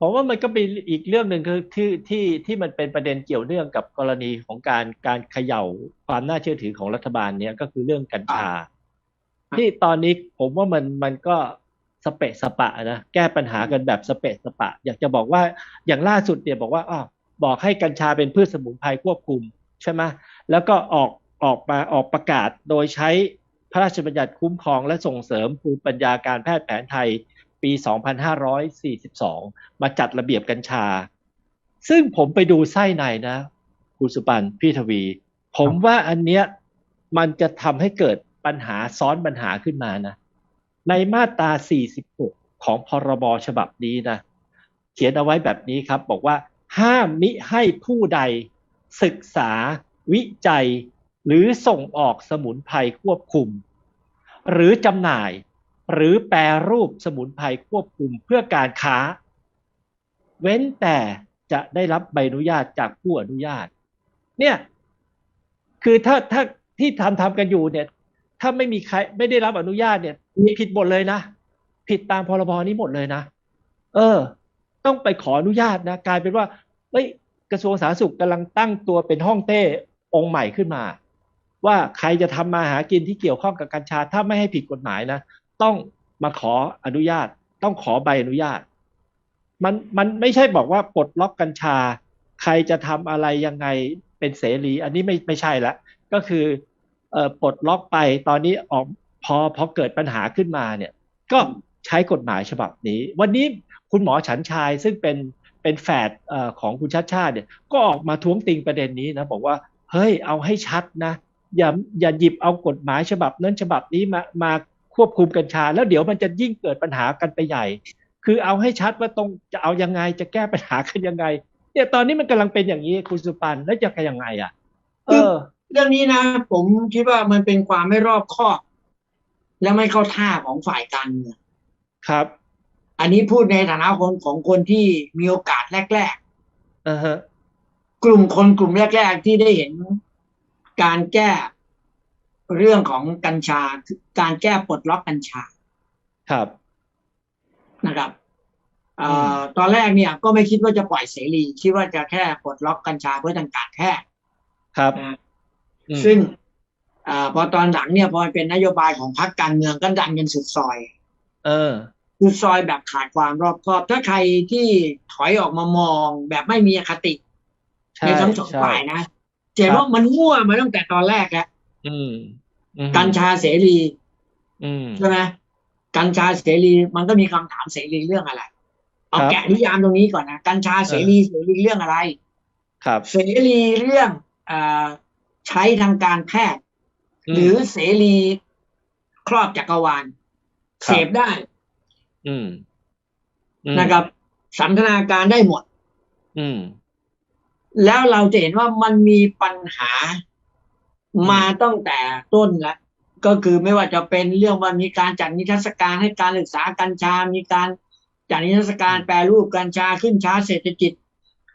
ผมว่ามันก็เป็นอีกเรื่องหนึ่งคือที่ที่ที่มันเป็นประเด็นเกี่ยวเนื่องกับกรณีของการการเขย่าความน่าเชื่อถือของรัฐบาลเนี้ยก็คือเรื่องกัญชา ที่ตอนนี้ผมว่ามันมันก็สเปะสปะนะแก้ปัญหากันแบบสเปะสปะ อยากจะบอกว่าอย่างล่าสุดเนี่ยบอกว่าอ้าวบอกให้กัญชาเป็นพืชสมุนไพรควบคุมใช่ไหมแล้วก็ออกออกมาออกประกาศโดยใช้พระราชบัญญัติคุ้มครองและส่งเสริมภูมิปัญญาการแพทย์แผนไทย ปี 2542 มาจัดระเบียบกัญชา ซึ่งผมไปดูไส้ในนะคุณสุปันพี่ทวี ผมว่าอันเนี้ยมันจะทำให้เกิดปัญหาซ้อนปัญหาขึ้นมานะ ในมาตรา 46 ของพรบฉบับนี้นะ เขียนเอาไว้แบบนี้ครับ บอกว่าห้ามมิให้ผู้ใดศึกษา วิจัย หรือส่งออกสมุนไพรควบคุม หรือจำหน่าย หรือแปรรูปสมุนไพรควบคุมเพื่อการค้า เว้นแต่จะได้รับใบอนุญาตจากผู้อนุญาต เนี่ย คือถ้าถ้าที่ทำทำกันอยู่เนี่ย ถ้าไม่มีใครไม่ได้รับอนุญาตเนี่ยมีผิดหมดเลยนะ ผิดตามพรบนี้หมดเลยนะ เออ ต้องไปขออนุญาตนะ กลายเป็นว่าเฮ้ย กระทรวงสาธารณสุขกำลังตั้งตัวเป็นห้องเต้องค์ใหม่ขึ้นมา ว่าใครจะทำมาหากินที่เกี่ยวข้องกับกัญชา ถ้าไม่ให้ผิดกฎหมายนะ ต้องมาขออนุญาต ต้องขอใบอนุญาต มันมันไม่ใช่บอกว่าปลดล็อกกัญชา ใครจะทำอะไรยังไงเป็นเสรี อันนี้ไม่ไม่ใช่ละ ก็คือเออปลดล็อกไปตอนนี้ออกพอพอเกิดปัญหาขึ้นมาเนี่ย ก็ใช้กฎหมายฉบับนี้ วันนี้คุณหมอฉันชายซึ่งเป็นเป็นแฝดของคุณชัดชาติเนี่ย ก็ออกมาท้วงติงประเด็นนี้นะ บอกว่าเฮ้ยเอาให้ชัดนะ อย่าอย่าหยิบเอากฎหมายฉบับนั้นฉบับนี้มามา ควบคุมกัญชา แล้วเดี๋ยวมันจะยิ่งเกิดปัญหากันไปใหญ่ คือเอาให้ชัดว่าตรงจะเอายังไงจะแก้ปัญหากันยังไงเนี่ยตอนนี้มันกำลังเป็นอย่างนี้คุณสุปันแล้วจะยังไงอะ เออ เรื่องนี้นะ ผมคิดว่ามันเป็นความไม่รอบคอบ และไม่เข้าท่าของฝ่ายการเมืองครับ อันนี้พูดในฐานะคนของคนที่มีโอกาสแรกอ่าฮะๆกลุ่มคนกลุ่มแรก ๆ ที่ได้เห็นการแก้ เรื่องของกัญชาคือการแก้ปลดล็อกกัญชา ครับนะครับเอ่อือตอนแรกเนี่ยก็ไม่คิดว่าจะปล่อยเสรี คิดว่าจะแค่ปลดล็อกกัญชาเพื่อทางการแพทย์ครับนะอืมซึ่งเออพอตอนหลังเนี่ยพอเป็นนโยบายของพรรคการเมืองก็ดันกันสุดซอย เออสุดซอยแบบขาดความรอบคอบ ถ้าใครที่ถอยออกมามองแบบไม่มีอคติใช่ในทั้งสองใช่ฝ่ายนะเจนว่ามันมั่วมาตั้งแต่ตอนแรกแล้วอืมอืม กัญชาเสรีอืมใช่ไหมกัญชาเสรีมันก็มีคำถามเสรีเรื่องอะไร เอาครับแกะนิยามตรงนี้ก่อนนะกัญชาเสรีเสรีเรื่องอะไร ครับ เสรีเรื่องเออใช้ทางการแพทย์มหรือเสรีครอบจักรวาลครับเสพได้อืมอืมนะครับ สันทนาการได้หมด อืม แล้วเราจะเห็นว่ามันมีปัญหา มาตั้งแต่ต้นแล้วก็คือไม่ว่าจะเป็นเรื่องว่ามีการจัดนิทรรศการให้การศึกษากัญชา มีการจัดนิทรรศการแปรรูปกัญชาขึ้นช้าเศรษฐกิจ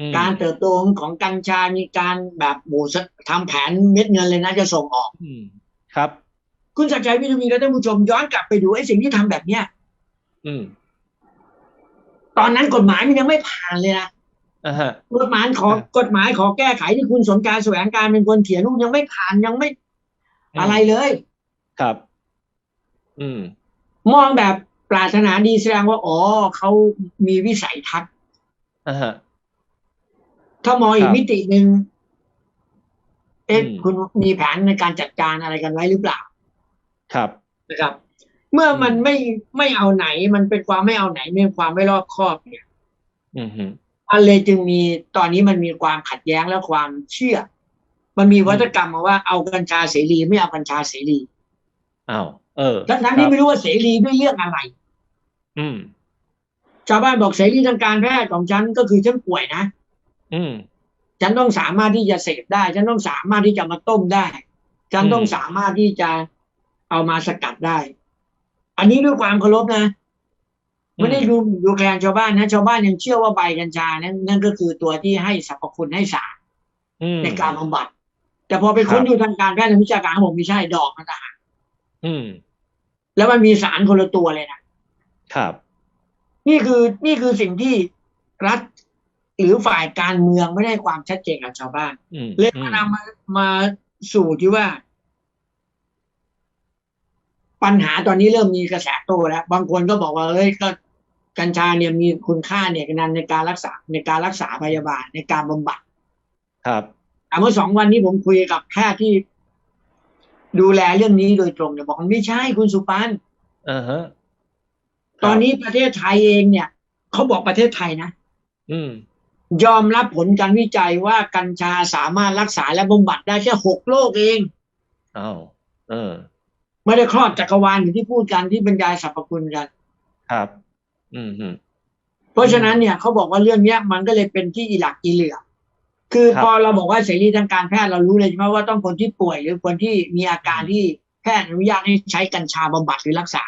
อืมการเติบโตของกัญชา มีการแบบหมูทำแผนเม็ดเงินเลยนะจะส่งออกอืมครับ คุณสัจชัยพิทวีและท่านผู้ชมย้อนกลับไปดูไอ้สิ่งที่ทำแบบเนี้ย อืมตอนนั้นกฎหมายมันยังไม่ผ่านเลยนะอ่าฮะ กฎหมายขอครับกฎหมายขอแก้ไขที่คุณสมการแสวงการเป็นคนเขียนรูปยังไม่ผ่านยังไม่อะไรเลย ครับ อืม มองแบบปรารถนาดีแสดงว่าอ๋อเขามีวิสัยทัศน์อ่าฮะถ้ามองอีคกรับมิติหนึ่งเอ๊ะอืมคุณมีแผนในการจัดการอะไรกันไว้หรือเปล่า ครับนะครับ เมื่อมันอืมไม่ไม่เอาไหน มันเป็นความไม่เอาไหนมีความไม่รอบคอบเนี่ย อื มฮึอันเลยจึงมีตอนนี้มันมีความขัดแย้งและความเชื่อ มันมีวัฒกรรมมาว่าเอากัญชาเสรีไม่เอากัญชาเสรีอ้าวเออทั้งทั้งคที่บไม่รู้ว่าเสรีด้วยเรื่องอะไร อืมชาวบ้านบอกเสรีทางการแพทย์ของฉันก็คือฉันป่วยนะอืมฉันต้องสามารถที่จะเสพได้ ฉันต้องสามารถที่จะมาต้มได้ ฉันต้องอืมสามารถที่จะเอามาสกัดได้ อันนี้ด้วยความเคารพนะ ไม่ได้ดูดูแคลนชาวบ้านนะชาวบ้านยังเชื่อว่าใบกัญชานั้นนั่นก็คือตัวที่ให้สรรพคุณให้สารอืมในการบำบัด แต่พอไปค้นครับดูทางการแพทย์ทางวิชาการเขาบอกไม่ใช่ดอกมันต่างหากอืมแล้วมันมีสารคนละตัวเลยนะครับ นี่คือนี่คือสิ่งที่รัฐหรือฝ่ายการเมืองไม่ได้ความชัดเจนกับชาวบ้านอืมเลยอืมามนำมามาสู่ที่ว่า ปัญหาตอนนี้เริ่มมีกระแสโตแล้ว บางคนก็บอกว่าเอ้ยก็ กัญชาเนี่ยมีคุณค่าเนี่ยในในการรักษาในการรักษาพยาบาลในการบำบัด ครับแต่เมื่อสองวันนี้ผมคุยกับแพทย์ที่ดูแลเรื่องนี้โดยตรงเนี่ยบอกมันไม่ใช่คุณสุปันอ่าฮะตอนนี้ประเทศไทยเองเนี่ยเขาบอกประเทศไทยนะอืม ยอมรับผลการวิจัยว่ากัญชาสามารถรักษาและบำบัดได้แค่หกโรคเองอ้าวเออ ไม่ได้ครอบจักรวาลอย่างที่พูดกันที่บรรยายสรรพคุณกัน ครับอืมอืม เพราะฉะนั้นเนี่ยเขาบอกว่าเรื่องเนี้ยมันก็เลยเป็นที่อีหลักอีเหลือคือครับพอเราบอกว่าเสรีทางการแพทย์เรารู้เลยใช่ไหมว่าต้องคนที่ป่วยหรือคนที่มีอาการที่แพทย์อนุญาตให้ใช้กัญชาบำบัดหรือรักษา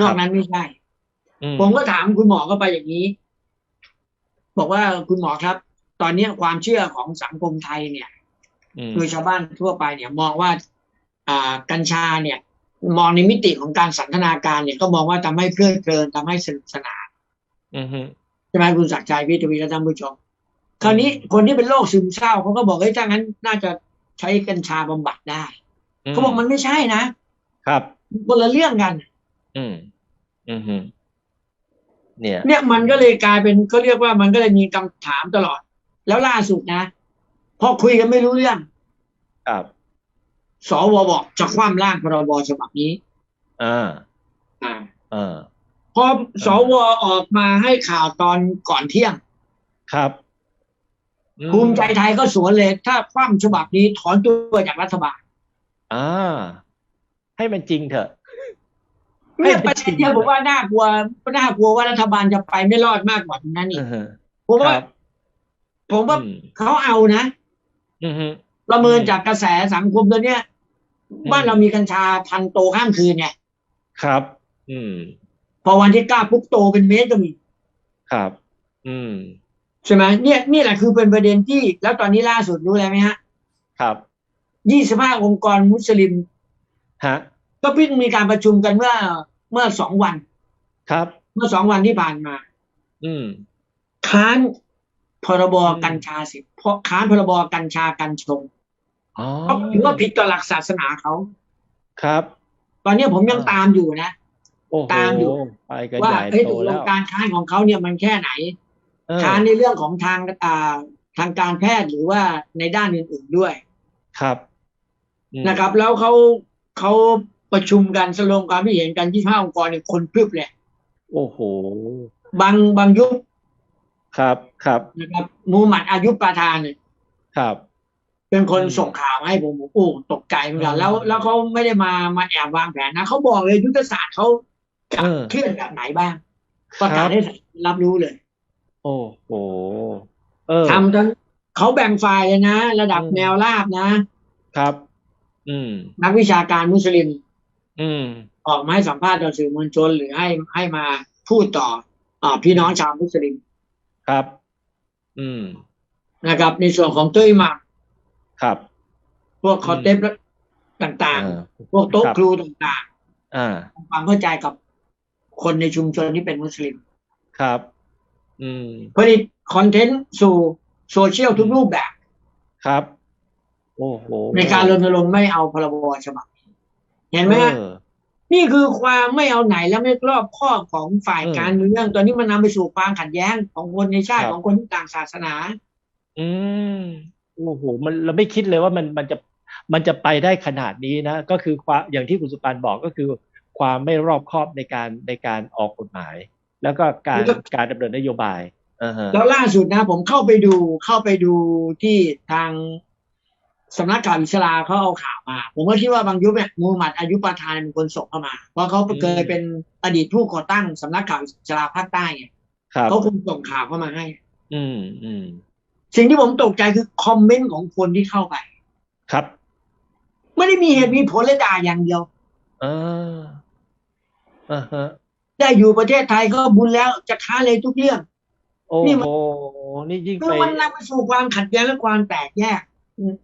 นอกนั้นไม่ใช่อืมผมก็ถามคุณหมอก็ไปอย่างนี้ บอกว่าคุณหมอครับ ตอนเนี้ยความเชื่อของสังคมไทยเนี่ยอืมโดยชาวบ้านทั่วไปเนี่ย มองว่า อ่ากัญชาเนี่ย มองในมิติของการสันทนาการเนี่ยก็มองว่าทำให้เพลิดเพลินทำให้สนุกสนานอืมฮึใช่ไหมคุณศักดิ์ชัยพี่ทวีและท่านผู้ชม คราวนี้คนที่เป็นโรคซึมเศร้าเขาก็บอกเฮ้ยถ้างั้นน่าจะใช้กัญชาบำบัดได้เขาบอกมันไม่ใช่นะ ครับคนละเรื่องกัน อืม อืมฮึเนี่ย เนี่ยมันก็เลยกลายเป็นเขาเรียกว่ามันก็เลยมีคำถามตลอด แล้วล่าสุดนะพอคุยกันไม่รู้เรื่อง ครับ สวบอกจะคว่ำร่างพรบฉบับนี้อ่าอ่าอ่าพอสวออกมาให้ข่าวตอนก่อนเที่ยง ครับอืภูมิใจไทยก็สวนเลยถ้าคว่ำฉบับนี้ถอนตัวจากรัฐบาลอ่าให้มันจริงเถอะเนี่ยให้ปมัระนจเด็รินงเนี่ยผมว่าน่ากลัวน่ากลัวว่ารัฐบาลจะไปไม่รอดมากกว่านั้นอีกอือฮึผมว่าครับผมว่าอืมเขาเอานะอือฮึประเมินอืมจากกระแสสังคมตัวเนี้ยอืม บ้านเรามีกัญชาพันโตข้ามคืนไงครับ อืม พอวันที่เก้าปุ๊บโตเป็นเมตรก็มีครับ อืมใช่ไหมเนี่ยนี่แหละคือเป็นประเด็นที่ แล้วตอนนี้ล่าสุดรู้อะไรไหมฮะ ครับยี่สิบห้าองค์กรมุสลิมฮะก็เพิ่งมีการประชุมกันเมื่อเมื่อสองวัน ครับ เมื่อสองวันที่ผ่านมา อืมค้านพรบอืมกัญชาสิเพราะค้านพรบกัญชากัญชงอ๋อ เพราะถือว่าผิดต่อหลักศาสนาเขาครับ ตอนนี้ผมยังอ่าตามอยู่นะโอ้โหตามอยู่ไปกันว่าใหญ่เอ้ยโตตกลแล้งวการค้านของเขาเนี่ยมันแค่ไหนเออค้านในเรื่องของทางอ่าทางการแพทย์หรือว่าในด้านอื่นๆด้วยครับอืมนะครับ แล้วเขาเขาประชุมกันสรุปความคิดเห็นกันที่ห้าองค์กรเนี่ยคนพรึบเลยโอ้โหบางบางยุคครับครับนะครับมูฮัมหมัดอายุประธานเนี่ยครับ เป็นคนอืมส่งข่าวมาให้ผมผมโอ้ตกใจเหมือนกันอืมแล้ว แล้วเขาไม่ได้มามาแอบวางแผนนะเขาบอกเลยยุทธศาสตร์เขาจะเออเคลื่อนแบบไหนบ้างคประการัศบให้รับรู้เลย โอ้โหเออทำทั้งเขาแบ่งฝ่ายเลยนะ ระดับอืมแนวราบนะ ครับ อืม นักวิชาการมุสลิม อืม ออกมาให้สัมภาษณ์ต่อสื่อมวลชนหรือให้ให้มาพูดต่ออาพี่น้องชาวมุสลิม ครับ อืม นะครับ ในส่วนของตุ้ยหมัก ครับ พวกคอเทปต่างเออๆพวกโต๊ะครับครูต่างอ่าๆทำความเข้าใจกับคนในชุมชนที่เป็นมุสลิม ครับ อืมผลิตคอนเทนต์สู่โซเชียลทุกรูปแบบ ครับ โอ้โห ในการรณรงค์ไม่เอาพรบฉบับนี้เห็นไหมฮะเออนี่คือความไม่เอาไหนและไม่รอบคอบของฝ่ายเออการเมืองตอนนี้มันนำไปสู่ความขัดแย้งของคนในชาติครับของคนที่ต่างศาสนา อืมโอ้โหมันเราไม่คิดเลยว่ามันมันจะมันจะไปได้ขนาดนี้นะ ก็คือความอย่างที่คุณสุปันบอกก็คือ ความไม่รอบคอบในการในการออกกฎหมาย แล้วก็การแล้วก็การดำเนินนโยบายอ่าฮะแล้วล่าสุดนะ ผมเข้าไปดูเข้าไปดูที่ทางสำนักข่าวอิสลาเขาเอาข่าวมา ผมก็คิดว่าบางยุคเนี่ยมูฮัมหมัดอายุประธานเป็นคนส่งเข้ามา เพราะเขาเคยเป็นอดีตผู้ก่อตั้งสำนักข่าวอิสลาภาคใต้ไงครับเขาคงส่งข่าวเข้ามาให้ อืมอืม สิ่งที่ผมตกใจคือคอมเมนต์ของคนที่เข้าไป ครับ ไม่ได้มีเหตุมีผลและด่าอย่างเดียวเอออ่าฮะได้อยู่ประเทศไทยก็บุญแล้วจะค้าเลยทุกเรื่อง โอ้นี่โหมันนี่ยิ่งคือไปมันนำไปสู่ความขัดแย้งและความแตกแยก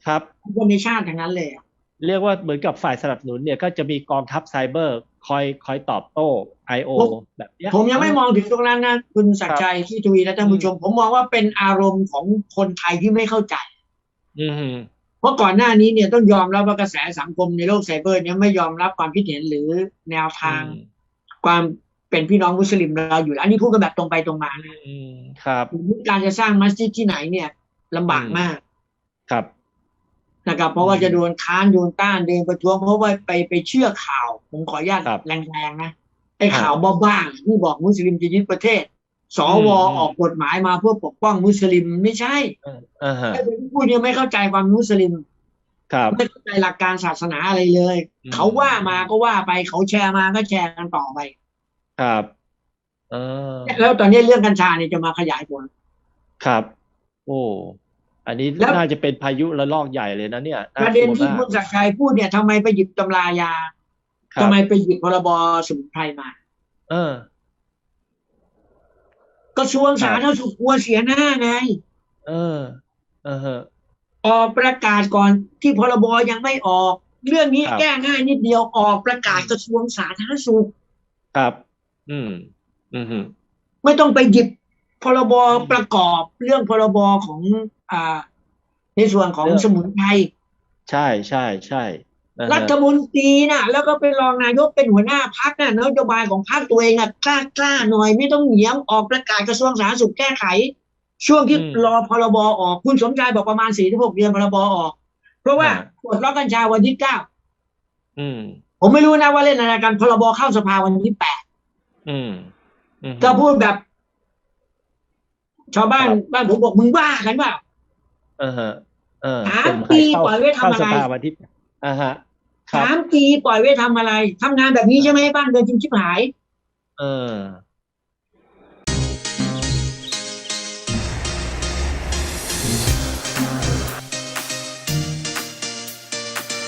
ครับของคนในชาติทั้งนั้นเลยอะเรียกว่าเหมือนกับฝ่ายสนับสนุนเนี่ยก็จะมีกองทัพไซเบอร์ คอยคอยตอบโต้ I.O. ผมแบบเนี้ยผมยังไม่มองถึงตรงนั้นนะ คุณศักดิ์ชัยที่ทวีและท่านผู้ชม ผมมองว่าเป็นอารมณ์ของคนไทยที่ไม่เข้าใจ อืมเพราะก่อนหน้านี้เนี่ยต้องยอมรับว่ากระแสสังคมในโลกไซเบอร์เนี่ยไม่ยอมรับความคิดเห็นหรือแนวทาง ความเป็นพี่น้องมุสลิมเราอยู่ อันนี้พูดกันแบบตรงไปตรงมานะอืมครับการจะสร้างมัสยิดที่ไหนเนี่ยลำบากมาก ครับ นะครับ เพราะว่าจะโดนค้านโดนต้านเดินประท้วงเพราะว่าไปไปเชื่อข่าว ผมขออนุญาตครับแรงๆนะไอ้ข่าวบ้าๆที่บอกมุสลิมจะยึดประเทศสวอืมออกกฎหมายมาเพื่อปกป้องมุสลิมไม่ใช่เอออ่าฮะไอ้คนที่พูดเนี่ยไม่เข้าใจความมุสลิมครับไม่เข้าใจหลักการศาสนาอะไรเลยอืมเขาว่ามาก็ว่าไปเขาแชร์มาก็แชร์กันต่อไป ครับเออแล้วตอนนี้เรื่องกัญชาเนี่ยจะมาขยายผลครับ โอ้ อันนี้แล้วน่าจะเป็นพายุระลอกใหญ่เลยนะเนี่ยประเด็นที่ากลัวคุมาณศักดิ์ชัยพูดเนี่ยทำไมไปหยิบตำรายาครับทำไมไปหยิบพรบสมุนไพรมา เออกระทรวงสาธารณสุขกลัวเสียหน้าไง เออ เออฮะออกประกาศก่อนที่พรบยังไม่ออก เรื่องนี้ครับแก้ง่ายนิดเดียวออกประกาศกระทรวงสาธารณสุข ครับ อืม อืมฮึไม่ต้องไปหยิบพรบประกอบเรื่องพรบของอ่า ในส่วนของสมุนไพรใช่ใช่ใช่อ่าฮะรัฐมนตรีน่ะ แล้วก็เป็นรองนายกเป็นหัวหน้าพักน่ะนโยบายของพักตัวเองอะกล้ากล้าหน่อยไม่ต้องเหนียมออกประกาศกระทรวงสาธารณสุขแก้ไข ช่วงที่รอพรบออกคุณสมชายบอกประมาณสี่ถึงหกเดือนพรบออก เพราะว่าปลดล็อกกัญชาวันที่เก้าอืมผมไม่รู้นะว่าเล่นอะไรกันพรบเข้าสภาวันที่แปดอืมอืมก็พูดแบบ ชาวบ้านบ้านผมบอกมึงบ้ากันเปล่าเออฮะเออสามกฎหมปีเข้าปล่อยไว้ทำอะไรเข้าสภาวันที่อ่าฮะครับสามปีปล่อยไว้ทำอะไรทำงานแบบนี้ใช่ไหมบ้านเมืองจริงชิบหาย เออ